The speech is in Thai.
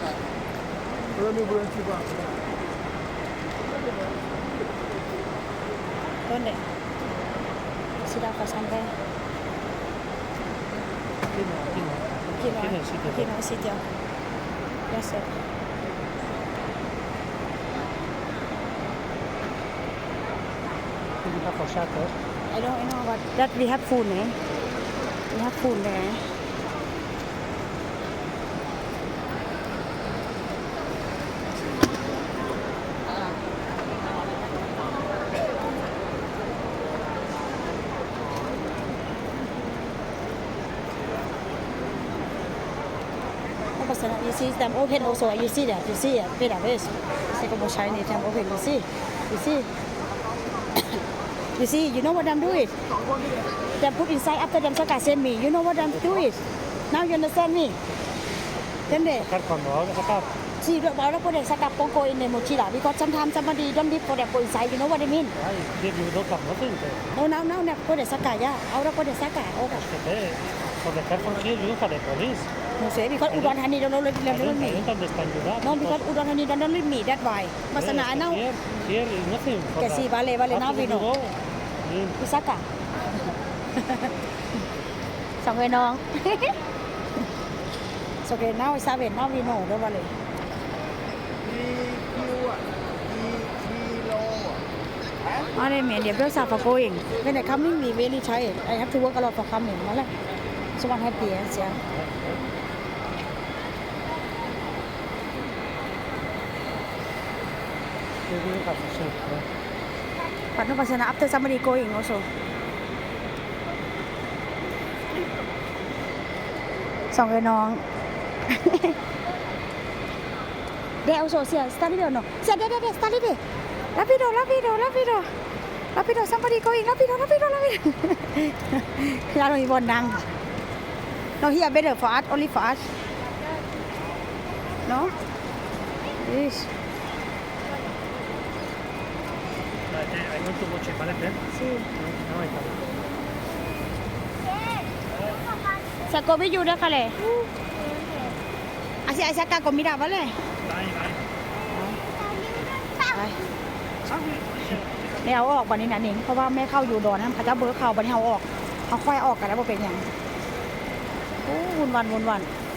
Let me bring you back. ¿Dónde? sitio. Ya sé. I don't know, but that we have food, eh? We have food Eh? person you see them open also you see that you see a bit of this see, like shiny them open you see you see you see you know what I'm doing they put inside after them so I send me you know what I'm doing now you understand me จังเด็กัดความร้อนสกัดสี่ดอกบอลแล้วพอเด็กสกัดโกงโกยในหมดชีลาวิกอดจำทามจำบดีดนดิบพอเด็กโกงใสอยู่โนวันเดมินใช่เด็กอยู่ตรงกลับมาตื่นเลยเอาเน้าเน่าเนี่ยพอเด็กสกัดยาเอาแล้วพอเด็กสกัดโอ้กับเด็กพอเด็กคเดความร้อนอยู่กับเด็กพอลิสโมเสวิกอดอุดรธานีดอนดอนเล่นเล่นมีน้องวิกอดอุดรธานีดอนดอนเล่นมีแดดไวมาสนาเน่าแกสี่บาเลยบาเลยน้าวินโอ้สกัดสองเวน้องเฮ้สเปนน่าไซาเวนน่าวีโน่ด้วยวะเลยดีคิวอ่ะดีคิโลอ่ะอ๋อเนเมียเดียบด้วซาฟาโกเองเป็นไหนคัไม่มีเวลี่ใช้ไอแฮปทูเวิร์กอลอดฟอร์คัหมิ่งนั่นแหละ สวัสดีเฮปปี้เสียดูดีกับปัจจุบันชนะอัพเทสซามบารีโกเองโอโซสองเอ็น้อง Deus, o sea, está libre o no. Se de, de, de, está libre. Rápido, rápido, rápido. Rápido, somebody going. Rápido, rápido, rápido. เราไม่บนนางค่ะ No here better for us, only for us. No? Yes. Hai molto voce, vale per? Sì. No, è tanto. สกอไม่อยู่ด้วยค่ะเลยอ a ชีพ hacia acá, con mira, ¿vale? b y เ่ยเอาออกวันนี้นะนิงเพราะว่าแม่เข้าอยู่ดอนนะพรขาจะเบิร์เข้าวันนี้เอาออกเอาค่อยออกกันแล้วบ่เป็นยัง้วุ่นวันวุ่นวันวน